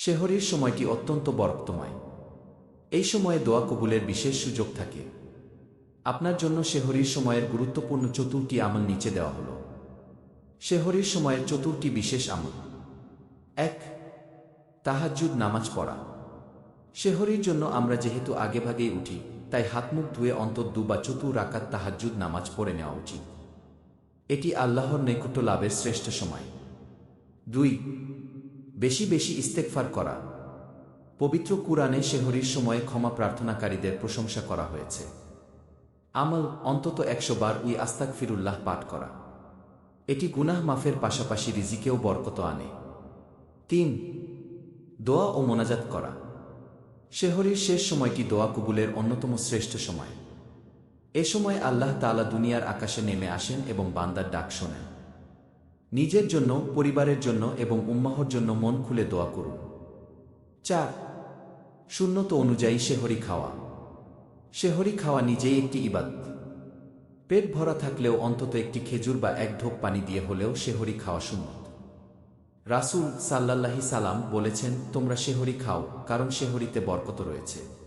শেহরির সময়টি অত্যন্ত বরক্তময়। এই সময়ে দোয়া কবুলের বিশেষ সুযোগ থাকে। আপনার জন্য শেহরির সময়ের গুরুত্বপূর্ণ চতুর্থী আমল নিচে দেওয়া হল। শেহরির সময়ের চতুর্থী বিশেষ আমল। এক, তাহাজ্জুদ নামাজ পড়া। শেহরির জন্য আমরা যেহেতু আগেভাগেই উঠি, তাই হাতমুখ ধুয়ে অন্তত দু বা চতুর রাকাত তাহাজ্জুদ নামাজ পড়ে নেওয়া উচিত। এটি আল্লাহর নৈকট্য লাভের শ্রেষ্ঠ সময়। দুই বেশি বেশি ইস্তেকফার করা। পবিত্র কুরআনে শেহরির সময়ে ক্ষমা প্রার্থনাকারীদের প্রশংসা করা হয়েছে। আমল অন্তত একশো বার উই আস্তাক ফিরুল্লাহ পাঠ করা। এটি গুনাহ মাফের পাশাপাশি রিজিকেও বরকত আনে। তিন, দোয়া ও মোনাজাত করা। শেহরির শেষ সময়টি দোয়া কবুলের অন্যতম শ্রেষ্ঠ সময়। এ সময় আল্লাহ তালা দুনিয়ার আকাশে নেমে আসেন এবং বান্দার ডাক শোনেন। নিজের জন্য, পরিবারের জন্য এবং উম্মাহর জন্য মন খুলে দোয়া করুন। চার শূন্যত অনুযায়ী শেহরি খাওয়া। শেহরি খাওয়া নিজেই একটি ইবাদ পেট ভরা থাকলেও অন্তত একটি খেজুর বা এক ঢোক পানি দিয়ে হলেও শেহরি খাওয়া সুন্নত। রাসূল সাল্লাল্লাহি সালাম বলেছেন, তোমরা শেহরি খাও, কারণ শেহরিতে বরকত রয়েছে।